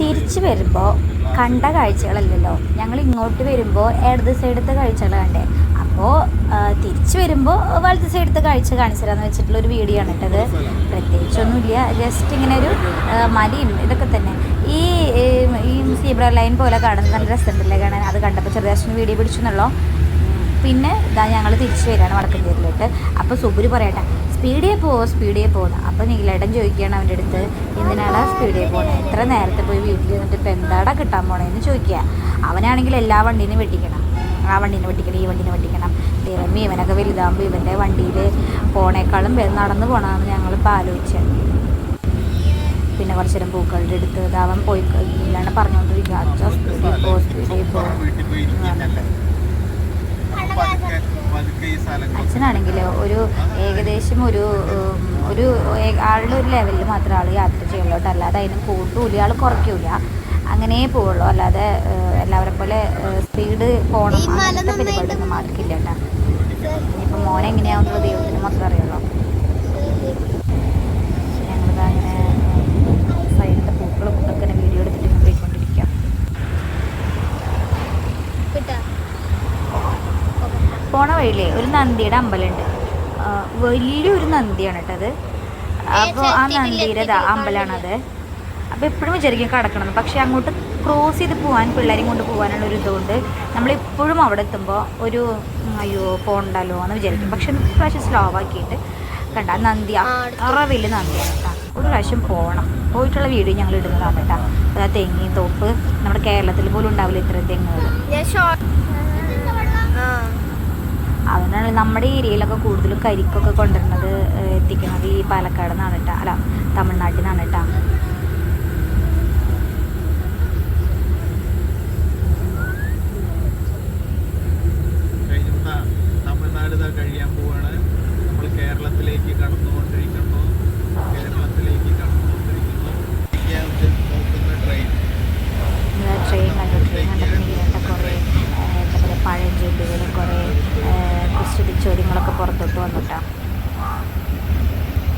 തിരിച്ചു വരുമ്പോൾ കണ്ട കാഴ്ചകളല്ലല്ലോ. ഞങ്ങൾ ഇങ്ങോട്ട് വരുമ്പോൾ ഇടത് സൈഡത്തെ കാഴ്ചകൾ കണ്ടേ. അപ്പോൾ തിരിച്ചു വരുമ്പോൾ വലത് സൈഡത്തെ കാഴ്ച കാണിച്ചു വെച്ചിട്ടുള്ള ഒരു വീഡിയോ ആണ് ഇട്ടത് പ്രത്യേകിച്ചൊന്നുമില്ല. ജസ്റ്റ് ഇങ്ങനെ ഒരു മലയും ഇതൊക്കെ തന്നെ. ഈ ഈ സീബ്ര ലൈൻ പോലെ കാണുന്നത് നല്ല രസമുണ്ടല്ലേ കാണാൻ? അത് കണ്ടപ്പോൾ ചെറുതാശിന് വീഡിയോ പിടിച്ചു എന്നുള്ളൂ പിന്നെ ഇതാ ഞങ്ങൾ തിരിച്ചു വരികയാണ് വടക്കഞ്ചേരിയിലോട്ട് അപ്പോൾ സുബുര് പറയട്ടെ സ്പീഡിയെ പോവോ സ്പീഡിയെ പോകുന്നു അപ്പോൾ നീലേട്ടൻ ചോദിക്കുകയാണ് അവന്റെ അടുത്ത് എന്തിനാടാ സ്പീഡിയെ പോകുന്നത് എത്ര നേരത്തെ പോയി വീട്ടിൽ നിന്നിട്ട് ഇപ്പം എന്താടാ കിട്ടാൻ പോണേന്ന് ചോദിക്കുക. അവനാണെങ്കിൽ എല്ലാ വണ്ടീനും വെട്ടിക്കണം. ആ വണ്ടീനെ വെട്ടിക്കണം ഈ വണ്ടീനെ വെട്ടിക്കണം. ദൈവമേ ഇവനൊക്കെ വലുതാകുമ്പോൾ ഇവന്റെ വണ്ടിയിൽ പോണേക്കാളും നടന്നു പോകണമെന്ന് ഞങ്ങളിപ്പോൾ ആലോചിച്ചത് പിന്നെ കുറച്ച് നേരം പൂക്കളുടെ അടുത്ത് അവൻ പോയി ഇല്ലാണ്ട് പറഞ്ഞുകൊണ്ടിരിക്കുക. സ്പീഡിൽ പോ സ്പീഡിൽ പോ അച്ഛനാണെങ്കിൽ ഒരു ഏകദേശം ഒരു ഒരു ആളുടെ ഒരു ലെവലിൽ മാത്രമേ ആൾ യാത്ര ചെയ്യുള്ളൂ കേട്ടോ. അല്ലാതെ അതിന് കൂട്ടൂല ആൾ കുറയ്ക്കൂല. അങ്ങനെ പോവുള്ളൂ. അല്ലാതെ എല്ലാവരെ പോലെ സ്പീഡ് പോകണം അങ്ങനത്തെ പരിപാടിയൊന്നും ആർക്കില്ല കേട്ടോ. ഇനിയിപ്പോൾ മോനെ എങ്ങനെയാവുന്നത് ദൈവത്തിന് മാത്രം അറിയുള്ളൂ ഞങ്ങളിത് അങ്ങനെ സൈഡിലത്തെ പൂക്കളും ഇതൊക്കെ ഇങ്ങനെ വീഡിയോ എടുത്തിട്ട് ഇങ്ങനെ പോയിക്കൊണ്ടിരിക്കാം പോണ വഴിയിലേ ഒരു നന്ദിയുടെ അമ്പലമുണ്ട്. വലിയൊരു നന്ദിയാണ് കേട്ടത് അപ്പോൾ ആ നന്ദിയുടെ അമ്പലമാണത്. അപ്പോൾ എപ്പോഴും വിചാരിക്കും കടക്കണം പക്ഷേ അങ്ങോട്ട് ക്രോസ് ചെയ്ത് പോകാൻ പിള്ളേരെയും കൊണ്ട് പോകാനുള്ള ഒരു ഇതുകൊണ്ട് നമ്മളെപ്പോഴും അവിടെ എത്തുമ്പോൾ ഒരു അയ്യോ പോണ്ടല്ലോ എന്ന് വിചാരിക്കും. പക്ഷെ പ്രാവശ്യം സ്ലോ ആക്കിയിട്ട് കണ്ട നന്ദി അത്ര വലിയ നന്ദിയാണ് കേട്ടോ. ഒരു പ്രാവശ്യം പോകണം പോയിട്ടുള്ള വീഡിയോ ഞങ്ങൾ ഇടുന്നതാണ് കേട്ടോ. അതാ തെങ്ങി തോപ്പ്. നമ്മുടെ കേരളത്തിൽ പോലും ഉണ്ടാവില്ല ഇത്രയും തെങ്ങുകൾ. അതുകൊണ്ടാണ് നമ്മുടെ ഏരിയയിലൊക്കെ കൂടുതലും കരിക്കൊക്കെ കൊണ്ടുവരുന്നത് എത്തിക്കുന്നത് ഈ പാലക്കാട് നിന്നാണ് കേട്ടോ അല്ല തമിഴ്നാട്ടിൽ നിന്നാണ് കേട്ടോ തമിഴ്നാട് കഴിയാൻ പോവാണ്. നമ്മൾ കേരളത്തിലേക്ക് കടന്നുകൊണ്ടിരിക്കുന്നു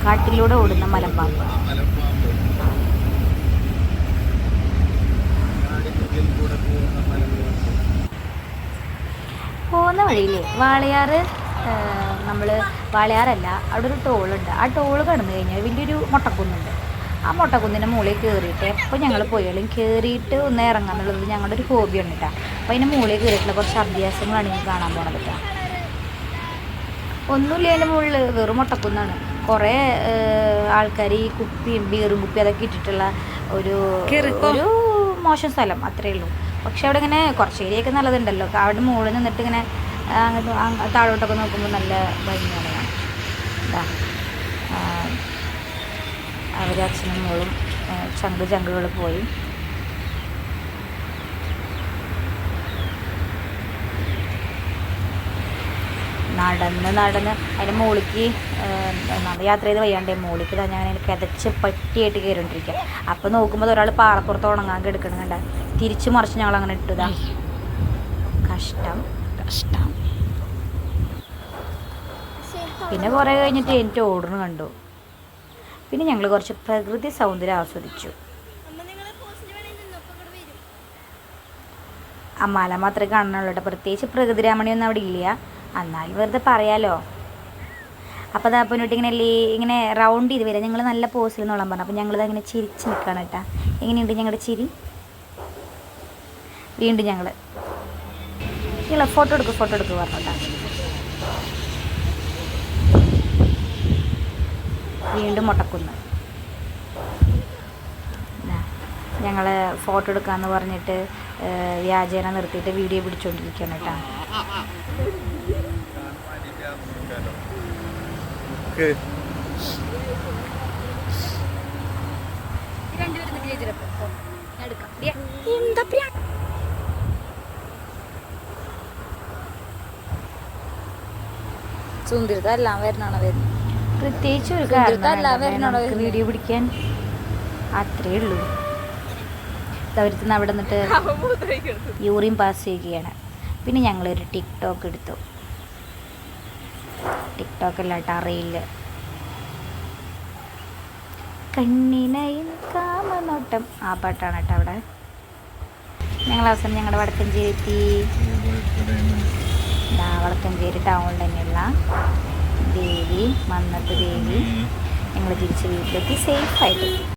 കാട്ടിലൂടെ ഓടുന്ന മലമ്പാമ്പ്. പോകുന്ന വഴിയിലെ വാളയാറ് നമ്മൾ വാളയാറല്ല അവിടെ ഒരു ടോളുണ്ട്. ആ ടോൾ കടന്നു കഴിഞ്ഞാൽ വലിയൊരു മുട്ടക്കുന്നുണ്ട്. ആ മുട്ടക്കുന്നിന്റെ മുകളിൽ കയറിയിട്ട് എപ്പോൾ ഞങ്ങൾ പോയാലും കയറിയിട്ട് ഒന്ന് ഇറങ്ങുക എന്നുള്ളത് ഞങ്ങളുടെ ഒരു ഹോബിയാണ് കേട്ടോ അപ്പോൾ അതിന്റെ മുകളിൽ കയറിയിട്ടുള്ള കുറച്ച് അഭ്യാസങ്ങളാണ് എനിക്ക് കാണാൻ പോണത് കേട്ടോ ഒന്നുമില്ല അതിന്റെ മുകളിൽ വെറും മുട്ടക്കുന്നാണ്. കുറേ ആൾക്കാർ ഈ കുപ്പിയും ബീറും കുപ്പി അതൊക്കെ ഇട്ടിട്ടുള്ള ഒരു ഒരു മോശം സ്ഥലം അത്രേ ഉള്ളൂ. പക്ഷെ അവിടെ ഇങ്ങനെ കുറച്ച് ഏരിയയൊക്കെ നല്ലതുണ്ടല്ലോ. അവിടെ മുകളിൽ നിന്നിട്ട് ഇങ്ങനെ താഴോട്ടൊക്കെ നോക്കുമ്പോൾ നല്ല ഭംഗിയാണ് അവരച്ഛനും ഇതാ അവർ അച്ഛനും മോളും ചങ്ക് ചങ്കുകൾ പോയി. നടന്ന് നടന്ന് അതിന്റെ മോളിക്ക് നമ്മൾ യാത്ര ചെയ്ത് വയ്യാണ്ടേ മോളിക്ക് തന്നെ ഞാൻ കിതച്ച് പറ്റിയായിട്ട് കയറിണ്ടിരിക്കുക അപ്പോൾ നോക്കുമ്പോൾ ഒരാൾ പാറപ്പുറത്ത് ഉണങ്ങാൻ കിടക്കണം കണ്ട. തിരിച്ചു മറിച്ച് ഞങ്ങൾ അങ്ങനെ ഇട്ടതാ. കഷ്ടം. കഷ്ടം. പിന്നെ കുറേ കഴിഞ്ഞിട്ട് എനിക്ക് ഓടുന്നു കണ്ടു. പിന്നെ ഞങ്ങൾ കുറച്ച് പ്രകൃതി സൗന്ദര്യം ആസ്വദിച്ചു. ആ മല മാത്രമേ കാണാനുള്ളൂ കേട്ടോ. പ്രത്യേകിച്ച് പ്രകൃതി രാമണിയൊന്നും അവിടെ ഇല്ല. എന്നാലും വെറുതെ പറയാലോ. അപ്പോൾ അതാ പൊന്നോട്ട് ഇങ്ങനെ ലേ ഇങ്ങനെ റൗണ്ട് ചെയ്ത് വരിക. ഞങ്ങൾ നല്ല പോസിൽ നിന്നോളം പറഞ്ഞു. അപ്പോൾ ഞങ്ങളിത് അങ്ങനെ ചിരിച്ച് നിൽക്കുകയാണ് കേട്ടോ. എങ്ങനെയുണ്ട് ഞങ്ങളുടെ ചിരി? വീണ്ടും ഞങ്ങൾ നിങ്ങൾ ഫോട്ടോ എടുക്കുക ഫോട്ടോ എടുക്കുക പറഞ്ഞോട്ടാ. വീണ്ടും മുട്ടക്കുന്ന്. ഞങ്ങൾ ഫോട്ടോ എടുക്കാമെന്ന് പറഞ്ഞിട്ട് വ്യാജേന നിർത്തിയിട്ട് വീഡിയോ പിടിച്ചുകൊണ്ടിരിക്കുകയാണ് കേട്ടോ. സുന്ദരത എല്ലാം വരുന്നാണോ വരുന്നത് പ്രത്യേകിച്ച് ഒരു കാരണം വീഡിയോ പിടിക്കാൻ. അത്രേ ഉള്ളൂ. അവരുന്ന് അവിടെ നിന്നിട്ട് യൂറിൻ പാസ് ചെയ്യുകയാണ്. പിന്നെ ഞങ്ങളൊരു ടിക്ടോക്ക് എടുത്തു. ടിക്ടോക്ക് അല്ല റീൽ. കണ്ണിനയിൽ കാമനോട്ടം. ആ പാട്ടാണ് കേട്ടോ അവിടെ. ഞങ്ങൾ അവസരം ഞങ്ങളുടെ വടക്കഞ്ചേരി എത്തി. വടക്കഞ്ചേരി ടൗണിൽ തന്നെയുള്ള ദേവി മന്നത്ത് ദേവി. ഞങ്ങൾ തിരിച്ച് വീട്ടിലെത്തി. സേഫായിട്ട്